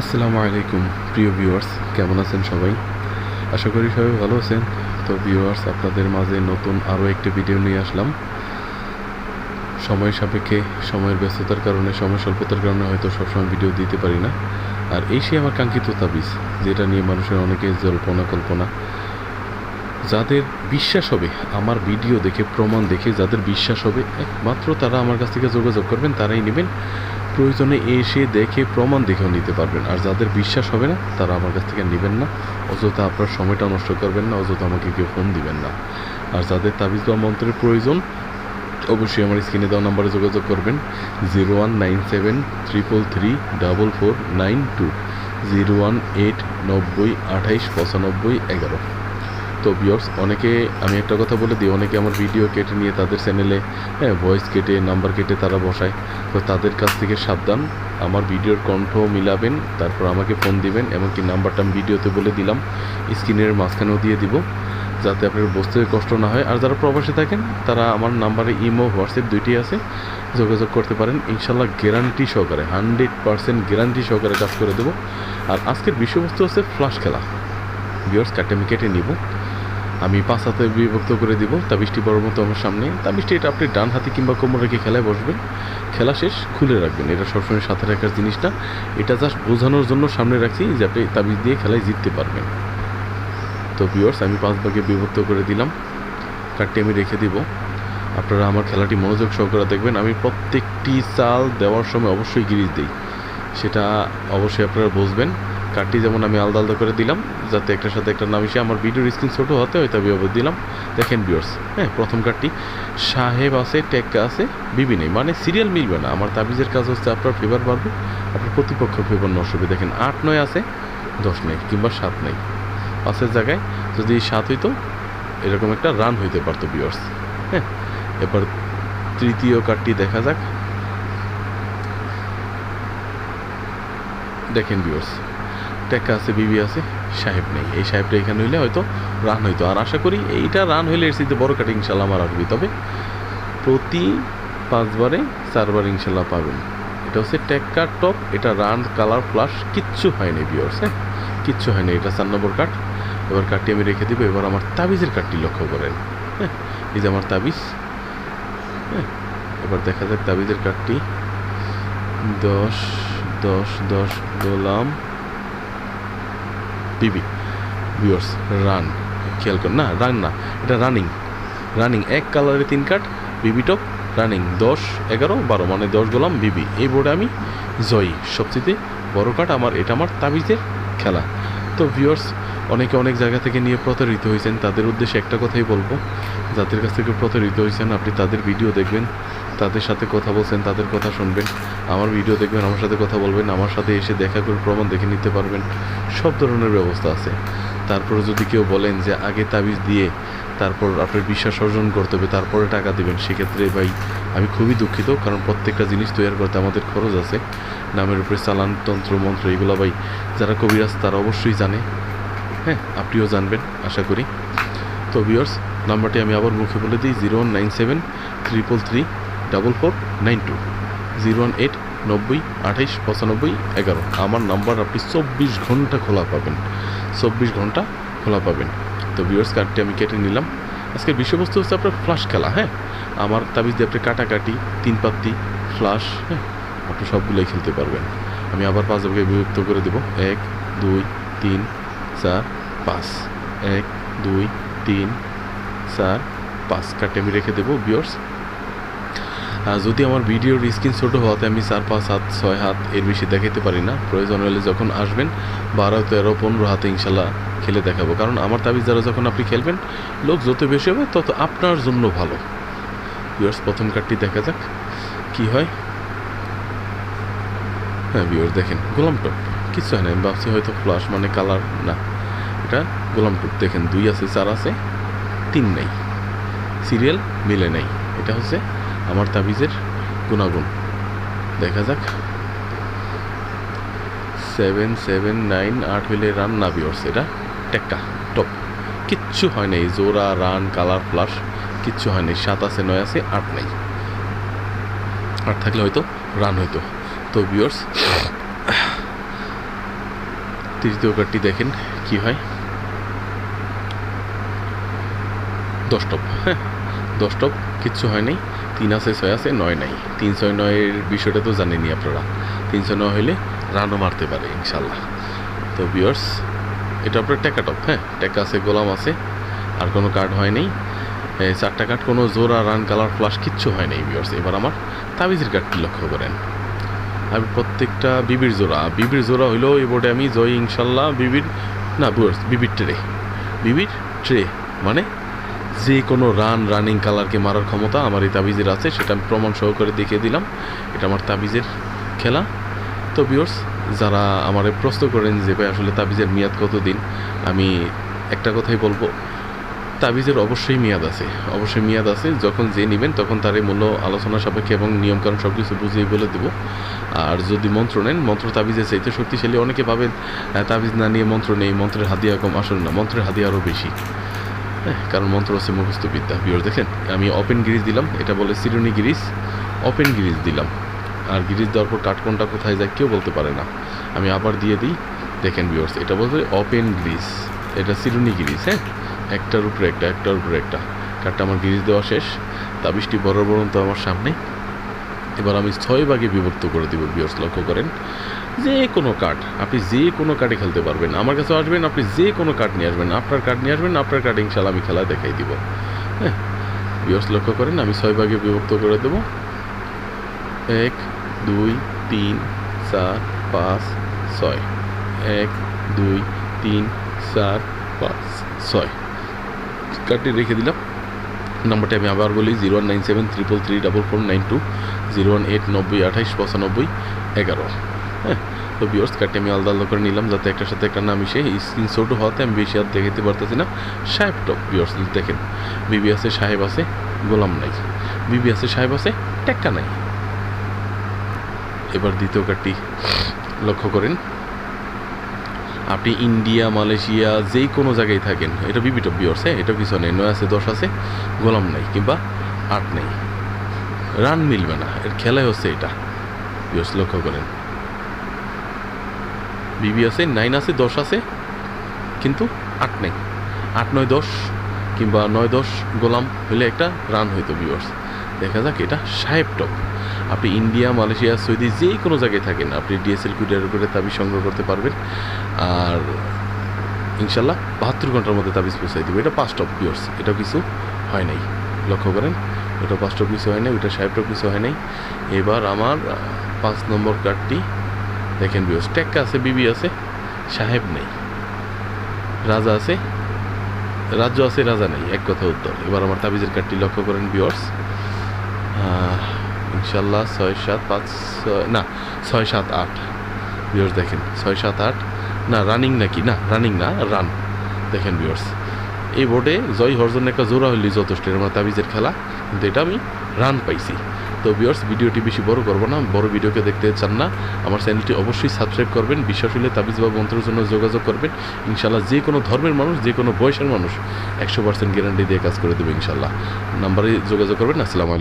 আসসালামু আলাইকুম, প্রিয় ভিউয়ার্স কেমন আছেন সবাই? আশা করি সবাই ভালো আছেন। তো ভিউয়ার্স আপনাদের মাঝে নতুন আরও একটি ভিডিও নিয়ে আসলাম। সময় সাপেক্ষে সময়ের ব্যস্ততার কারণে, সময় স্বল্পতার কারণে হয়তো সবসময় ভিডিও দিতে পারি না। আর এই সে আমার কাঙ্ক্ষিত তাবিজ, যেটা নিয়ে মানুষের অনেকে জল্পনা কল্পনা। যাদের বিশ্বাস হবে, আমার ভিডিও দেখে, প্রমাণ দেখে, যাদের বিশ্বাস হবে, একমাত্র তারা আমার কাছ থেকে যোগাযোগ করবেন, তারাই নেবেন। প্রয়োজনে এসে দেখে প্রমাণ দেখেও নিতে পারবেন। আর যাদের বিশ্বাস হবে না, তারা আমার কাছ থেকে নেবেন না। অযথা আপনার সময়টা নষ্ট করবেন না, অযথা আমাকে কেউ ফোন দিবেন না। আর যাদের তাবিজ বা মন্ত্রের প্রয়োজন, অবশ্যই আমার স্ক্রিনে দেওয়া নাম্বারে যোগাযোগ করবেন। Zero one nine seven triple three double four nine two. Zero one eight নব্বই আঠাইশ পঁচানব্বই এগারো। তো বিয়র্স অনেকে, আমি একটা কথা বলে দিই, অনেকে আমার ভিডিও কেটে নিয়ে তাদের চ্যানেলে হ্যাঁ ভয়েস কেটে নাম্বার কেটে তারা বসায়। তো তাদের কাছ থেকে সাবধান, আমার ভিডিওর কণ্ঠ মিলাবেন, তারপর আমাকে ফোন দিবেন, এমনকি নাম্বারটা আমি ভিডিওতে বলে দিলাম স্ক্রিনের মাঝখানেও দিয়ে দিব, যাতে আপনার বুঝতে কষ্ট না হয়। আর যারা প্রবাসে থাকেন, তারা আমার নাম্বারে ইমো, হোয়াটসঅ্যাপ দুইটি আছে, যোগাযোগ করতে পারেন। ইনশাল্লাহ গ্যারান্টি সহকারে হান্ড্রেড পার্সেন্ট গ্যারান্টি সহকারে কাজ করে দেবো। আর আজকের বিষয়বস্তু হচ্ছে ফ্লাশ খেলা। বিয়ার্স কাটে আমি কেটে নিব। আমি পাঁচ হাতে বিভক্ত করে দিব। তাবিজটি বড় মতো আমার সামনে। তাবিজটি এটা আপনি ডান হাতে কিংবা কোমর রেখে খেলায় বসবেন। খেলা শেষ, খুলে রাখবেন। এটা সবসময় সাথে রাখার জিনিসটা। এটা জাস্ট বোঝানোর জন্য সামনে রাখছি যে আপনি তাবিজ দিয়ে খেলায় জিততে পারবেন। তো ভিউয়ার্স আমি পাঁচ ভাগে বিভক্ত করে দিলাম। কার্ডটি আমি রেখে দিব। আপনারা আমার খেলাটি মনোযোগ সহকারে দেখবেন। আমি প্রত্যেকটি চাল দেওয়ার সময় অবশ্যই গিরিজ দিই। সেটা অবশ্যই আপনারা বুঝবেন। কার্ডটি যেমন আমি আলাদা আলাদা করে দিলাম, যাতে একটার সাথে একটা নাম এসে আমার ভিডিওর স্ক্রিন ছোটো হতে হয় তবে এভাবে দিলাম। দেখেন বিয়ার্স হ্যাঁ প্রথম কার্ডটি। সাহেব আছে, টেক্কা আছে, বিবি নেই মানে সিরিয়াল মিলবে না। আমার তাবিজের কাজ হচ্ছে আপনার ফেভার বাড়বে, আপনার প্রতিপক্ষ ফেভার হবে। দেখেন, আট নয় আছে, দশ নেই, কিংবা সাত নেই। পাঁচের জায়গায় যদি সাত হইতো, এরকম একটা রান হইতে পারতো বিয়ার্স হ্যাঁ। এবার তৃতীয় কার্ডটি দেখা যাক। দেখেন বিয়ার্স টেক্কা আছে বিবি আছে, সাহেব নেই। এই সাহেবটা এখানে হইলে হয়তো রান হইতো। আর আশা করি এইটা রান হইলে এর সাথে বড় কাটিং ইনশাল্লাহ আমার আসবে তবে প্রতি পাঁচবারে চারবার ইনশাল্লাহ পাবেন। এটা হচ্ছে টেক্কা টপ এটা রান কালার ফ্লাশ কিচ্ছু হয়নি বিয়ার্স হ্যাঁ? কিচ্ছু হয়নি। এটা চার নম্বর কাঠ এবার কাঠটি আমি রেখে দিব। এবার আমার তাবিজের কাঠটি লক্ষ্য করেন হ্যাঁ? এই যে আমার তাবিজ হ্যাঁ? এবার দেখা যাক তাবিজের কাঠটি দশ দশ দশ গোলাম। বিবি ভিউয়ার্স রান খেয়াল কর, না রান না, এটা রানিং রানিং এক কালারে তিন কাঠ, বিবি টপ রানিং দশ, এগারো, বারো মানে দশ গোলাম বিবি। এই বোর্ডে আমি জয়ী, সবচেয়ে বড় কাঠ আমার, এটা আমার তাবিজের খেলা। তো ভিউয়ার্স অনেকে অনেক জায়গা থেকে নিয়ে প্রতারিত হয়েছেন, তাদের উদ্দেশ্যে একটা কথাই বলব যাদের কাছ থেকে প্রতারিত হয়েছেন, আপনি তাদের ভিডিও দেখবেন, তাদের সাথে কথা বলছেন, তাদের কথা শুনবেন, আমার ভিডিও দেখবেন, আমার সাথে কথা বলবেন, আমার সাথে এসে দেখা করে প্রমাণ দেখে নিতে পারবেন, সব ধরনের ব্যবস্থা আছে। তারপরে যদি কেউ বলেন যে আগে তাবিজ দিয়ে তারপর আপনার বিশ্বাস অর্জন করতে হবে, তারপরে টাকা দেবেন, সেক্ষেত্রে ভাই আমি খুবই দুঃখিত, কারণ প্রত্যেকটা জিনিস তৈরি করতে আমাদের খরচ আছে। নামের উপরে চালান, তন্ত্র, মন্ত্র, এগুলো ভাই যারা কবিরাজ তারা অবশ্যই জানে। হ্যাঁ আপনিও জানবেন, আশা করি। তো বিয়ার্স নাম্বারটি আমি আবার মুখে বলে দিই, zero one nine seven triple three double four nine two. Zero one eight নব্বই আঠাইশ পঁচানব্বই এগারো। আমার নাম্বার আপনি চব্বিশ ঘণ্টা খোলা পাবেন। চব্বিশ ঘণ্টা খোলা পাবেন। তো বিয়ার্স কার্ডটি আমি কেটে নিলাম। আজকের বিষয়বস্তু হচ্ছে আপনার ফ্লাশ খেলা হ্যাঁ? আমার তাবিজ দিয়ে আপনি কাটাকাটি, তিন পাত্তি ফ্লাশ হ্যাঁ? আপনি সবগুলোই খেলতে পারবেন। আমি আবার পাঁচ ভাগে বিভক্ত করে দেব। এক, দুই, তিন, চার, পাঁচ। এক, দুই, তিন চার পাঁচ কাটে আমি রেখে দেবো বিয়ার্স যদি আমার ভিডিওর স্ক্রিন ছোটো হওয়াতে আমি চার, পাঁচ হাত ছয় হাত এর বেশি দেখাতে পারি না, প্রয়োজন হলে যখন আসবেন, বারো, তেরো, পনেরো হাতে ইনশাল্লাহ খেলে দেখাবো। কারণ আমার তাবিজ দ্বারা যখন আপনি খেলবেন, লোক যত বেশি হবে তত আপনার জন্য ভালো। বিয়ার্স প্রথম কার্ডটি দেখা যাক, কি হয়। হ্যাঁ বিয়ার্স দেখেন, গোলাম টপ কিছু হয় না ভাবছি হয়তো ফ্লাশ মানে কালার না। এটা গোলাম টপ, দেখেন, দুই আছে, চার আছে। তিন নেই। সিরিয়াল মিলে নেই। এটা হচ্ছে আমার তাবিজের গুণাগুণ। দেখা যাক। সেভেন সেভেন, নাইন, আট হইলে রান না বিয়র্স এটা টেক্কা, টপ। কিচ্ছু হয় নাই। জোড়া, রান, কালার ফ্লাশ কিচ্ছু হয় নাই। সাত আছে, নয় আছে, আট নাই। আট থাকলে হয়তো রান হইতো। তো বিয়র্স তৃতীয় কার্ডটি দেখেন কি হয়। দশ টপ। হ্যাঁ দশ টপ, কিচ্ছু হয় নাই। তিন আছে, ছয় আছে, নয় নাই। তিন, ছয়, নয়ের বিষয়টা তো জানেনি আপনারা। তিন, ছয়, নয় হলে রানও মারতে পারে ইনশাল্লাহ তো বিয়ার্স এটা আপনার টেকা টপ হ্যাঁ? টেকা আছে, গোলাম আছে, আর কোনো কার্ড হয় নাই। চারটা কার্ড কোনো জোড়া রান কালার ফ্লাশ কিচ্ছু হয় নাই বিয়ার্স এবার আমার তাবিজের কার্ডটি লক্ষ্য করেন। আমি প্রত্যেকটা বিবির জোড়া বিবির জোড়া হইলেও এই বোর্ডে আমি জয় ইনশাল্লাহ বিবির, না বিবির ট্রে বিবির ট্রে মানে যে কোনো রান রানিং কালারকে মারার ক্ষমতা আমার এই তাবিজের আছে, সেটা আমি প্রমাণ সহকারে দেখিয়ে দিলাম। এটা আমার তাবিজের খেলা। তো বিয়র্স যারা আমারে প্রশ্ন করেন যে, ভাই, আসলে তাবিজের মেয়াদ কতদিন? আমি একটা কথাই বলব, তাবিজের অবশ্যই মেয়াদ আছে। অবশ্যই মেয়াদ আছে। যখন যে নেবেন, তখন তার মূল্য আলোচনা সাপেক্ষে এবং নিয়মকানুন সব কিছু বুঝিয়ে বলে দেবো। আর যদি মন্ত্র নেন, মন্ত্র তাবিজের চাইতে শক্তিশালী অনেকে ভাবেন তাবিজ না নিয়ে মন্ত্র নেই, মন্ত্রের হাদিয়া কম আসলে না, মন্ত্রের হাদিয়া আরও বেশি। হ্যাঁ কারণ মন্ত্র হচ্ছে মুখস্থ বিদ্যা বিয়র দেখেন আমি ওপেন গিরিজ দিলাম, এটা বলে সিরুনি গিরিজ ওপেন গিরিজ দিলাম। আর গিরিজ দেওয়ার পর কাঠকোনটা কোথায় যায় কেউ বলতে পারে না। আমি আবার দিয়ে দিই। দেখেন বিয়র্স এটা বলতে ওপেন গ্রিজ এটা সিরুনি গিরিজ হ্যাঁ? একটার উপরে একটা, একটার উপরে একটা। কাঠটা আমার গিরিজ দেওয়া শেষ। তাবিজটি বড় বড় তো আমার সামনে। এবার আমি ছয় ভাগে বিভক্ত করে দিব বিয়র্স লক্ষ্য করেন। যে কোনো কার্ড আপনি যে কোনো কার্ডে খেলতে পারবেন। আমার কাছে আসবেন, আপনি যে কোনো কার্ড নিয়ে আসবেন, আপনার কার্ড নিয়ে আসবেন, আপনার কার্ড ইনশাল্লাহ আমি খেলা দেখাই দিব। হ্যাঁ বিয়র্স লক্ষ্য করেন, আমি ছয় ভাগে বিভক্ত করে দেবো। এক, দুই, তিন, চার, পাঁচ, ছয়। এক, দুই, তিন, চার, পাঁচ, ছয়। কার্ডটি রেখে দিলাম। নাম্বারটি আমি আবার বলি, zero one nine seven triple three double four nine two, zero one eight নব্বই আঠাইশ পঁচানব্বই এগারো। হ্যাঁ তো বিয়র্স কার্ডটি আমি আলাদা আলাদা করে নিলাম যাতে একটার সাথে একটা না মিশে। স্ক্রিনশট হওয়াতে আমি বেশি আর দেখাতে পারতেছি না। সাহেব টপ বিয়র্স দেখেন। বিবি আছে সাহেব আছে, গোলাম নাই। বিবি আছে সাহেব আছে, টেক্কা নাই। এবার দ্বিতীয় কার্ডটি লক্ষ্য করেন। আপনি ইন্ডিয়া, মালয়েশিয়া যেই কোনো জায়গায় থাকেন, এটা বিবিট বিয়র্স হ্যাঁ? এটা কিছু নেই। নয় আছে, দশ আছে, গোলাম নাই কিংবা আট নেই। রান মিলবে না। এর খেলাই হচ্ছে এটা। বিয়র্স লক্ষ্য করেন। বিবি আছে নাইন আছে, দশ আছে, কিন্তু আট নেই। আট, নয়, দশ কিংবা নয়, দশ গোলাম হলে একটা রান হইতো বিয়র্স দেখা যাক, এটা সাহেব টপ আপনি ইন্ডিয়া, মালয়েশিয়া, সৌদি যে কোনো জায়গায় থাকেন, আপনি ডিএসএল কুরিয়ার করে তাবিজ সংগ্রহ করতে পারবেন। আর ইনশাল্লাহ বাহাত্তর ঘণ্টার মধ্যে তাবিজ পৌঁছাই দেবে। এটা পাঁচ টপ পিওর্স এটা কিছু হয় নাই। লক্ষ্য করেন, ওটা পাঁচ টপ কিছু হয় নাই, ওটা সাহেব টপ কিছু হয় নাই। এবার আমার পাঁচ নম্বর কার্ডটি দেখেন বিওস টেক্কা আছে, বিবি আছে, সাহেব নেই, রাজা আছে, রাজ্য আছে, রাজা নেই, এক কথা উত্তর। এবার আমার তাবিজের কার্ডটি লক্ষ্য করেন বিওর্স ইনশাল্লাহ ছয় সাত পাঁচ ছয়, না, ছয় সাত আট। বিয়ার্স দেখেন, ছয় সাত আট, না রানিং নাকি? না রানিং না রান দেখেন বিয়ার্স এই বোর্ডে জয় হওয়ার জন্য একটা জোড়া হইলেই যথেষ্ট, এর মানে তাবিজের খেলা। কিন্তু এটা আমি রান পাইছি। তো ভিউয়ার্স ভিডিওটি বেশি বড় করব না, বড় ভিডিওকে দেখতে চান না। আমার চ্যানেলটি অবশ্যই সাবস্ক্রাইব করবেন, বিশ্বাস হলে তাবিজ বা মন্ত্রের জন্য যোগাযোগ করবেন। ইনশাল্লাহ যে কোনো ধর্মের মানুষ, যে কোনো বয়সের মানুষ একশো পার্সেন্ট গ্যারান্টি দিয়ে কাজ করে দেবে ইনশাল্লাহ নাম্বারে যোগাযোগ করবেন, আসসালামু